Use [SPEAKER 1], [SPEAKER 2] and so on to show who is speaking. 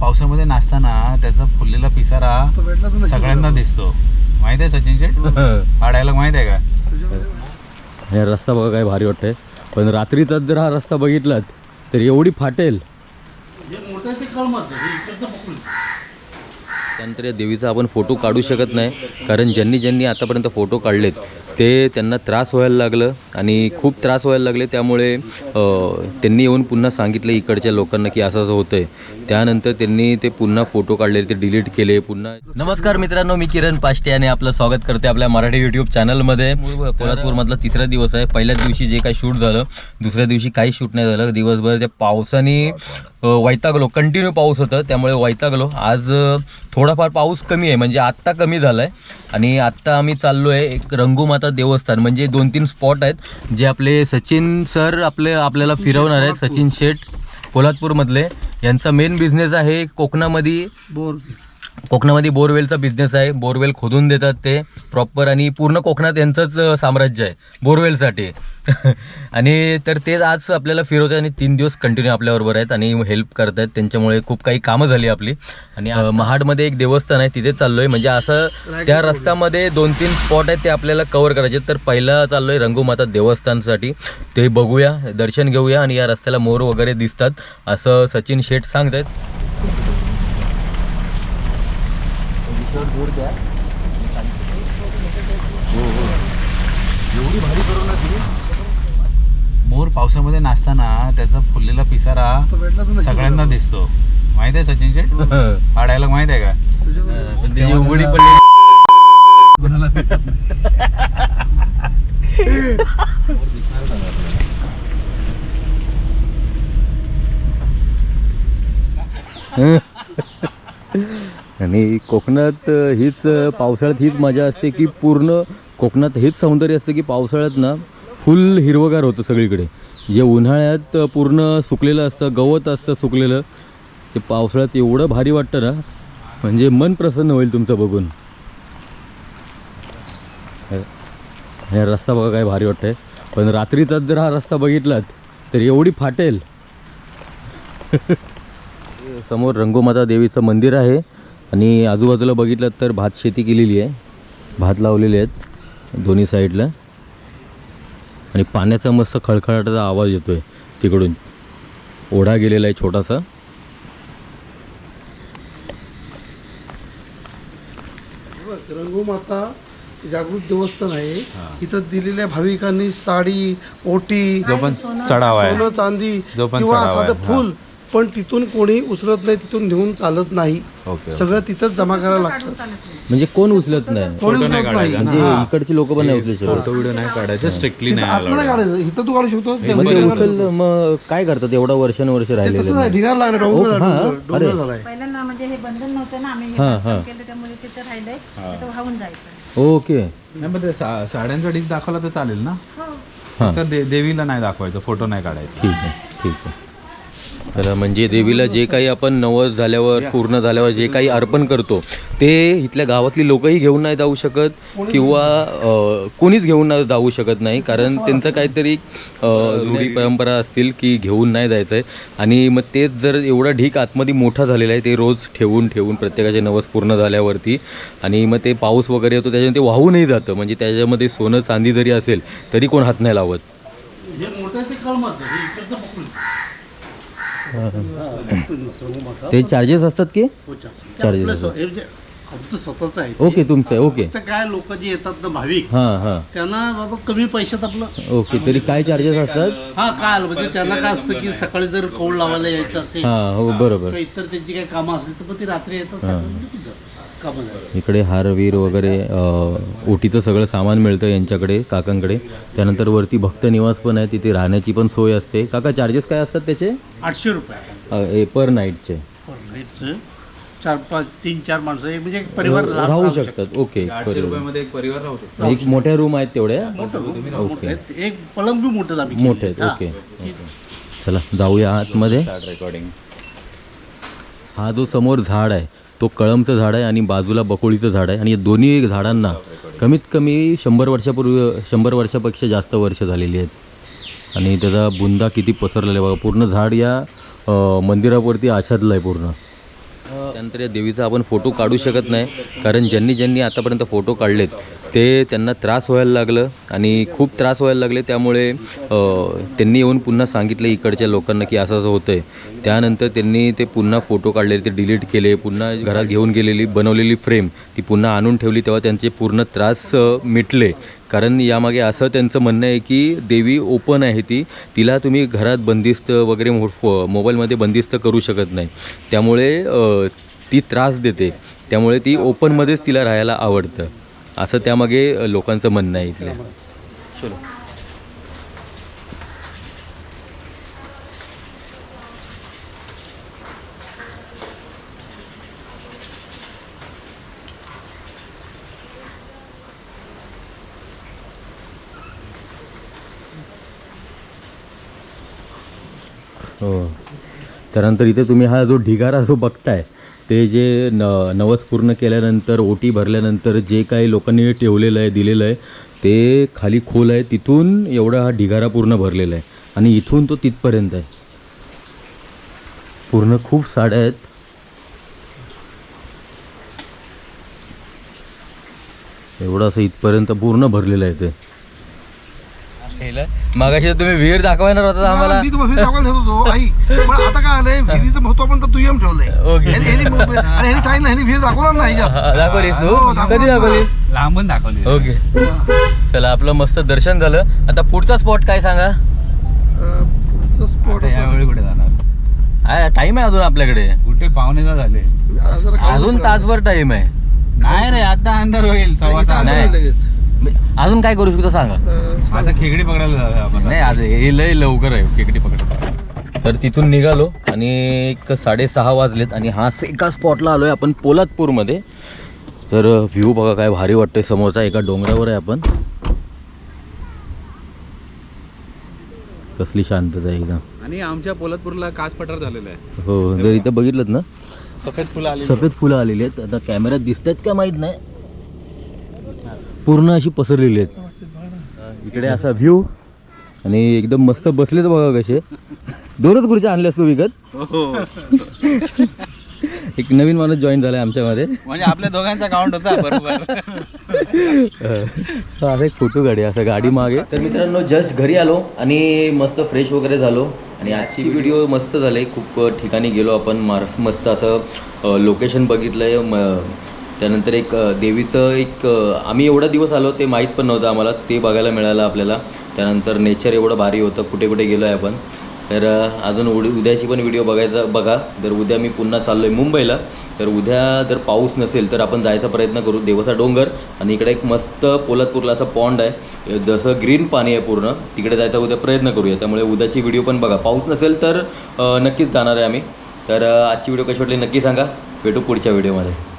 [SPEAKER 1] पावसामध्ये नाचताना त्याचा फुललेला पिसारा सगळ्यांना. दिसतो. माहीत आहे सचिन शेठ हा डायलॉग माहीत आहे का?
[SPEAKER 2] हे रस्ता बघा काय भारी वाटतंय. पण रात्रीचाच जर हा रस्ता बघितलात तर एवढी फाटेल. त्यानंतर या देवीचा आपण फोटो काढू शकत नाही कारण ज्यांनी ज्यांनी आतापर्यंत फोटो काढलेत ते त्यांना त्रास व्हायला लागलं आणि खूप त्रास व्हायला लागले. त्यामुळे त्यांनी येऊन पुन्हा सांगितलं इकडच्या लोकांना की असं असं होतं आहे त्यानंतर त्यांनी ते पुन्हा फोटो काढले ते डिलीट केले पुन्हा नमस्कार मित्रांनो मी किरण पाष्टे आणि आपलं स्वागत करते आपल्या मराठी यूट्यूब चॅनलमध्ये कोल्हापूरमधला तिसरा दिवस आहे. पहिल्याच दिवशी जे काही शूट झालं दुसऱ्या दिवशी काही शूट नाही झालं. दिवसभर त्या पावसाने वैतागलो. कंटिन्यू पाऊस होतं त्यामुळे वैतागलो. आज थोडाफार पाऊस कमी आहे. म्हणजे आत्ता कमी झाला आहे आणि आत्ता आम्ही चाललो आहे एक रंगूमाता देवस्थान. म्हणजे दोन तीन स्पॉट आहेत जे आपले सचिन सर आपले आपल्याला फिरवणार आहेत. सचिन शेठ पोलादपूरमधले यांचा मेन बिझनेस आहे कोकणामध्ये
[SPEAKER 3] बोर.
[SPEAKER 2] कोकणामध्ये बोरवेलचा बिझनेस आहे. बोरवेल खोदून देतात ते प्रॉपर आणि पूर्ण कोकणात यांचंच साम्राज्य आहे. बोरवेलसाठी. आणि तर तेच आज आपल्याला फिरवतात आणि तीन दिवस कंटिन्यू आपल्याबरोबर आहेत आणि हेल्प करत आहेत त्यांच्यामुळे खूप काही कामं झाली आपली. आणि महाडमध्ये एक देवस्थान आहे तिथे चाललोय. म्हणजे असं त्या रस्त्यामध्ये दोन तीन स्पॉट आहेत ते आपल्याला कव्हर करायचे. तर पहिला चाललोय रंगूमाता देवस्थानसाठी. ते बघूया दर्शन घेऊया आणि या रस्त्याला मोर वगैरे दिसतात असं सचिन शेठ सांगत आहेत
[SPEAKER 1] मोर पावसामध्ये नाचताना त्याचा फुललेला पिसारा सगळ्यांना. दिसतो. माहीत आहे सचिन शेठ हा डायलॉग माहीत आहे का?
[SPEAKER 2] उघडी पडली आणि कोकणात हीच पावसाळ्यात हीच मजा असते की पूर्ण कोकणात हेच सौंदर्य असतं की पावसाळ्यात ना फुल हिरवगार होतं सगळीकडे. जे उन्हाळ्यात पूर्ण सुकलेलं असतं गवत असतं सुकलेलं ते पावसाळ्यात एवढं भारी वाटतं ना म्हणजे मन प्रसन्न होईल तुमचं बघून. हे- रस्ता बघा काय भारी वाटतंय. पण रात्रीचाच जर हा रस्ता बघितलात तर एवढी फाटेल. समोर रंगोमाता देवीचं मंदिर आहे. आणि आजूबाजूला बघितलं तर भात शेती केलेली आहे. भात लावलेले आहेत दोन्ही साईडला. आणि पाण्याचा मस्त खळखळाटाचा आवाज येतोय तिकडून. ओढा गेलेला आहे छोटासा.
[SPEAKER 3] बघ, रंगूमाता जागृत देवस्थान आहे. इथं दिलेल्या भाविकांनी साडी ओटी
[SPEAKER 1] चढावा आहे.
[SPEAKER 3] सोनं चांदी किंवा साधं
[SPEAKER 1] आहे,
[SPEAKER 3] फुल पण तिथून कोणी उचलत नाही तिथून घेऊन चालत नाही.
[SPEAKER 1] ओके
[SPEAKER 3] सगळं तिथंच जमा करायला लागतं.
[SPEAKER 2] म्हणजे कोण उचलत नाही?
[SPEAKER 3] कोणी
[SPEAKER 1] फोटो नाही
[SPEAKER 3] उचलत नाही.
[SPEAKER 1] काढायचा.
[SPEAKER 2] म्हणजे
[SPEAKER 3] हा.
[SPEAKER 2] इकडची लोक पण नाही उचलू शकत.
[SPEAKER 1] फोटो व्हिडिओ नाही काढायचे स्ट्रिक्टली
[SPEAKER 3] तिथं
[SPEAKER 1] नाही
[SPEAKER 3] आतमध्ये
[SPEAKER 1] allowed.
[SPEAKER 3] काढायचं. इथं तू काढू शकतो
[SPEAKER 2] मग ते उचल. मग काय करतात एवढा वर्षानुवर्ष
[SPEAKER 3] ते
[SPEAKER 2] राहिलेले
[SPEAKER 3] तसं नाही. ढिगार लागला डोंगर झाला? डोंगर
[SPEAKER 2] अरे.
[SPEAKER 3] डोंगर झालाय.
[SPEAKER 4] पहिल्यांदा म्हणजे हे बंधन नव्हतं ना आम्ही हे
[SPEAKER 2] हा,
[SPEAKER 4] बांधकाम
[SPEAKER 2] हा.
[SPEAKER 4] केलं त्यामुळे तिथं राहिलंय. तिथं वाहून जायचं.
[SPEAKER 2] ओके.
[SPEAKER 1] नाही पण ते सा- साड्यांचा डिश दाखवला तर चालेल ना?
[SPEAKER 2] हां.
[SPEAKER 1] तर दे- देवीला नाही दाखवायचं फोटो नाही काढायचा.
[SPEAKER 2] ठीक आहे ठीक आहे. तर म्हणजे देवीला जे काही आपण नवस झाल्यावर पूर्ण झाल्यावर जे काही अर्पण करतो ते इथल्या गावातली लोकही घेऊन नाही जाऊ शकत किंवा कोणीच घेऊन नाही जाऊ शकत नाही. कारण त्यांचं काहीतरी रूढी परंपरा असतील की घेऊन नाही जायचं आहे आणि मग तेच जर एवढा ढीक आतमध्ये मोठा झालेला आहे ते रोज ठेवून ठेवून प्रत्येकाचे नवस पूर्ण झाल्यावरती आणि मग ते पाऊस वगैरे येतो त्याच्याने ते वाहूनही जातं. म्हणजे त्याच्यामध्ये सोनं चांदी जरी असेल तरी कोण हात नाही लावत. ते चार्जेस असतात की? चार्जेस
[SPEAKER 5] हे आमचं स्वतःच आहे
[SPEAKER 2] ओके तुमचं ओके
[SPEAKER 5] तर काय लोक जे येतात ना भाविक
[SPEAKER 2] हां हां.
[SPEAKER 5] त्यांना बाबा कमी पैशात आपलं
[SPEAKER 2] ओके तरी काय चार्जेस असतात?
[SPEAKER 5] हा काय म्हणजे त्यांना काय असतं की सकाळी जर कौल लावायला यायचं असेल
[SPEAKER 2] हां हो बरोबर.
[SPEAKER 5] इतर त्यांची काही कामं असतील तर मग ती रात्री येतात
[SPEAKER 2] इकडे हारवीर वगैरे ओटीचं सगळं सामान मिळतं यांच्याकडे काकांकडे. त्यानंतर वरती भक्त निवास पण आहे तिथे राहण्याची पण सोय असते. काका चार्जेस काय असतात त्याचे?
[SPEAKER 5] आठशे रुपये.
[SPEAKER 2] पर नाईटचे
[SPEAKER 5] पर नाईटचं चार पाच तीन चार माणसं. एक म्हणजे एक परिवार लाभ
[SPEAKER 2] राहू शकतात. ओके
[SPEAKER 1] आठशे रुपयामध्ये एक परिवार राहू शकतो.
[SPEAKER 2] एक मोठ्या रूम आहेत तेवढ्या?
[SPEAKER 5] आहेत. एक पलंग बी मोठं आम्ही
[SPEAKER 2] मोठे आहेत. ओके चला जाऊया आतमध्ये.
[SPEAKER 1] रेकॉर्डिंग
[SPEAKER 2] हा जो समोर झाड आहे तो कळमचं झाड आहे आणि बाजूला बकोळीचं झाड आहे आणि या दोन्ही झाडांना कमीत कमी शंभर वर्षापूर्वी शंभर वर्षापेक्षा जास्त वर्ष झालेली आहेत. आणि त्याचा बुंदा किती पसरलेला आहे बघा. पूर्ण झाड या मंदिरावरती आच्छादलं आहे पूर्ण. त्यानंतर या देवीचा आपण फोटो काढू शकत नाही. कारण ज्यांनी ज्यांनी आतापर्यंत फोटो काढलेत ते त्यांना त्रास व्हायला लागलं आणि खूप त्रास व्हायला लागले. त्यामुळे त्यांनी येऊन पुन्हा सांगितलं इकडच्या लोकांना की असं असं होतं आहे त्यानंतर त्यांनी ते पुन्हा फोटो काढले ते डिलीट केले पुन्हा घरात घेऊन गेलेली बनवलेली फ्रेम ती पुन्हा आणून ठेवली. तेव्हा त्यांचे पूर्ण त्रास मिटले. कारण यामागे असं त्यांचं म्हणणं आहे की देवी ओपन आहे ती. तिला तुम्ही घरात बंदिस्त वगैरे मो मोबाईलमध्ये बंदिस्त करू शकत नाही. त्यामुळे ती त्रास देते. त्यामुळे ती ओपनमध्येच तिला राहायला आवडतं. असं त्यामागे लोकांचं म्हणणं आहे इथलं. चलो. हो. त्यानंतर इथे तुम्ही हा जो ढिगारा जो बघताय ते जे न नवस पूर्ण केल्यानंतर ओटी भरल्यानंतर जे काही लोकांनी ठेवलेलं आहे दिलेलं आहे ते खाली खोल आहे. तिथून एवढा हा ढिगारा पूर्ण भरलेला आहे. आणि इथून तो तिथपर्यंत आहे. पूर्ण खूप साड्या आहेत. एवढं असं इथपर्यंत पूर्ण भरलेलं आहे ते. मागाशी तुम्ही विहीर दाखवायला होता आम्हाला.
[SPEAKER 3] मी तुम्हाला दाखवायला ठेवत होतो आई. पण आता काय आलंय विहिरीचं महत्त्व पण तर दुय्यम ठेवलंय.
[SPEAKER 2] ओके.
[SPEAKER 3] ह्यानी- ह्यानी- आणि ह्यानी सांगितलं ह्यानी विहीर दाखवणार नाही ह्याच्यात.
[SPEAKER 2] दाखवलीस
[SPEAKER 3] हो,
[SPEAKER 2] तू
[SPEAKER 3] दाखवलं.
[SPEAKER 2] कधी दाखवलीस?
[SPEAKER 1] लांबून दाखवली
[SPEAKER 2] ओके. चला आपलं मस्त दर्शन झालं. आता पुढचा स्पॉट काय सांगा?
[SPEAKER 3] अं, पुढचं spot
[SPEAKER 1] आता यावेळी कुठे जाणार?
[SPEAKER 2] टाइम आहे अजून आपल्याकडे.
[SPEAKER 1] कुठे? पाहुणे झाले.
[SPEAKER 3] जरा
[SPEAKER 2] अजून. तासभर टाइम आहे.
[SPEAKER 1] नाही रे आता अंधार होईल सव्वा सहा.
[SPEAKER 2] नाही.
[SPEAKER 3] लगेच.
[SPEAKER 2] अजून काय करू शकतो सांगा.
[SPEAKER 1] आता खेकडी पकडायला जाऊया आपण.
[SPEAKER 2] नाही आज हे लय लवकर आहे केकडी पकड. तर तिथून निघालो आणि एक साडेसहा वाजलेत आणि हा एका स्पॉटला आलो आहे आपण पोलादपूरमध्ये. तर व्ह्यू बघा काय भारी वाटतंय. समोरचा एका डोंगरावर आहे आपण. कसली शांतता आहे एकदम.
[SPEAKER 1] आणि आमच्या पोलादपूरला काच पठार झालेलं आहे.
[SPEAKER 2] हो जर इथं बघितलं ना.
[SPEAKER 1] सफेद फुलं आली
[SPEAKER 2] सफेद फुलं आलेली आहेत. आता कॅमेऱ्यात दिसत आहेत का माहीत नाही. पूर्ण अशी पसरलेली आहेत. इकडे असा व्ह्यू आणि एकदम मस्त बसलेत बघा कसे. दोनच खुर्च्या आणल्यास तू विकत. एक नवीन माणूस जॉईन झालाय आमच्यामध्ये
[SPEAKER 1] म्हणजे आपल्या दोघांचा काउंट होता बरोबर.
[SPEAKER 2] असा एक फोटो गाडी असं गाडी मागे. तर मित्रांनो जस्ट घरी आलो आणि मस्त फ्रेश वगैरे झालो. आणि आजची व्हिडिओ मस्त झाले. खूप ठिकाणी गेलो आपण. मार्स मस्त असं लोकेशन बघितलं आहे त्यानंतर एक देवीचं एक आम्ही एवढा दिवस आलो ते माहीत पण नव्हतं आम्हाला ते बघायला मिळालं आपल्याला. त्यानंतर नेचर एवढं भारी होतं कुठे कुठे गेलो आहे आपण. तर अजून उड उद्याची पण व्हिडिओ बघायचा बघा. जर उद्या मी पुन्हा चाललो आहे मुंबईला. तर उद्या जर पाऊस नसेल तर आपण जायचा प्रयत्न करू. देवाचा डोंगर आणि इकडे एक मस्त पोलादपूरला असं पॉन्ड आहे. जसं ग्रीन पाणी आहे पूर्ण तिकडे जायचा उद्या प्रयत्न करूया. त्यामुळे उद्याची व्हिडिओ पण बघा. पाऊस नसेल तर नक्कीच जाणार आहे आम्ही. तर आजची व्हिडिओ कशी वाटली नक्की सांगा. भेटू पुढच्या व्हिडिओमध्ये.